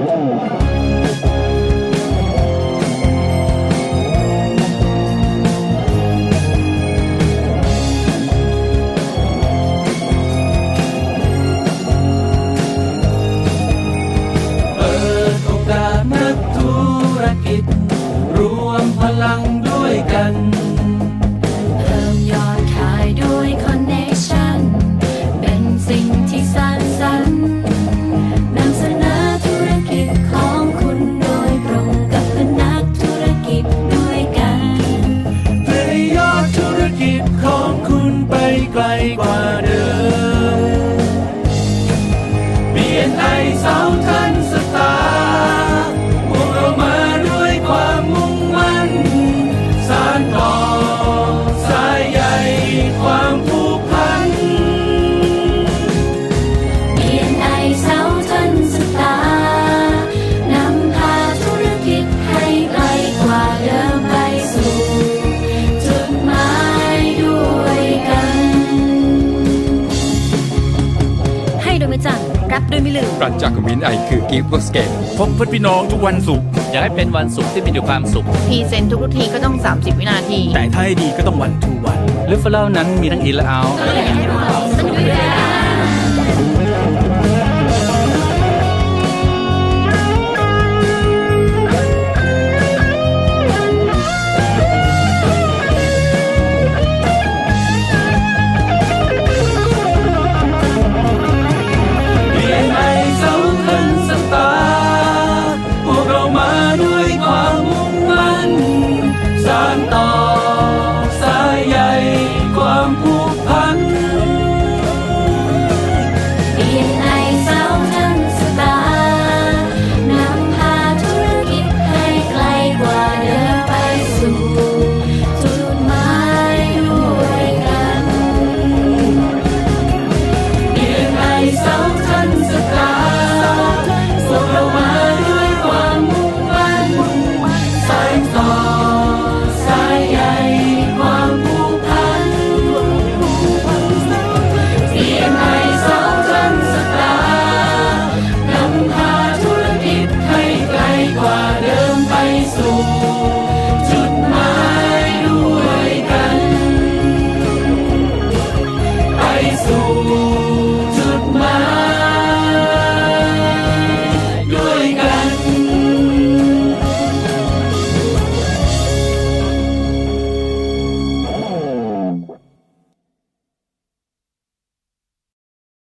รกิจรวมพลังด้วยกัน BNI เสาทันสตาร์พวกเรามาด้วยความมุ่งมั่น สานต่อ สายใยความผูกพัน BNI เสาทันสตาร์นำพาธุรกิจให้ไกลกว่าเดิมไปสู่ จุดหมายด้วยกัน ให้โดยไม่จัง รับโดยไม่ลืมรันจากวินไอคือ Give Work Scale พบเพื่อนพี่น้องทุกวันศุกร์อยากให้เป็นวันศุกร์ที่มีแต่ความสุข พรีเซนต์ทุกทีก็ต้อง 30 วินาที แต่ถ้าให้ดีก็ต้องวันทูวันหรือฟลานั้นมีทั้งอินและเอา Everybody